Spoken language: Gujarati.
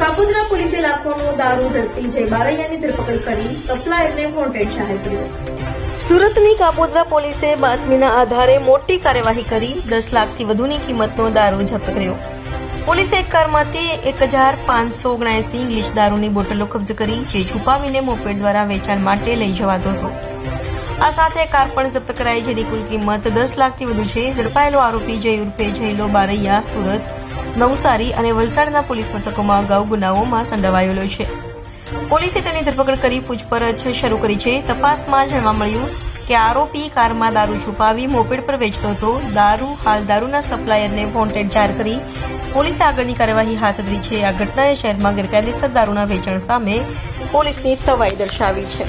કાપોદ્રા પોલીસે લાખોનો દારૂ ઝડપી જઈ બારૈયાની ધરપકડ કરી સપ્લાયરને વોન્ટેડ જાહેર કર્યો. સુરતની કાપોદ્રા પોલીસે બાતમીના આધારે મોટી કાર્યવાહી કરી, દસ લાખથી વધુની કિંમતનો દારૂ જપ્ત કર્યો પોલીસે એક કારમાંથી એક હજાર પાંચસો ઓગણસી ઇંગ્લિશ દારૂની બોટલો કબજે કરી, જે છુપાવીને મોપેડ દ્વારા વેચાણ માટે લઈ જવાતો હતો. આ સાથે કાર પણ જપ્ત કરાઈ, જેની કુલ કિંમત દસ લાખથી વધુ છે, ઝડપાયેલો આરોપી જય ઉર્ફે જયલો બારૈયા, સુરત નવસારી અને વલસાડના પોલીસ મથકોમાં અગાઉ ગુનાઓમાં સંડોવાયેલો છે. પોલીસે તેની ધરપકડ કરી પૂછપરછ શરૂ કરી છે. તપાસમાં જાણવા મળ્યું કે આરોપી કારમાં દારૂ છુપાવી મોપેડ પર વેચતો હતો. દારૂ, હાલ દારૂના સપ્લાયરને વોન્ટેડ જાહેર કરી પોલીસે આગળની કાર્યવાહી હાથ ધરી છે. આ ઘટનાએ શહેરમાં ગેરકાયદેસર દારૂના વેચાણ સામે પોલીસની તવાઈ દર્શાવી છે.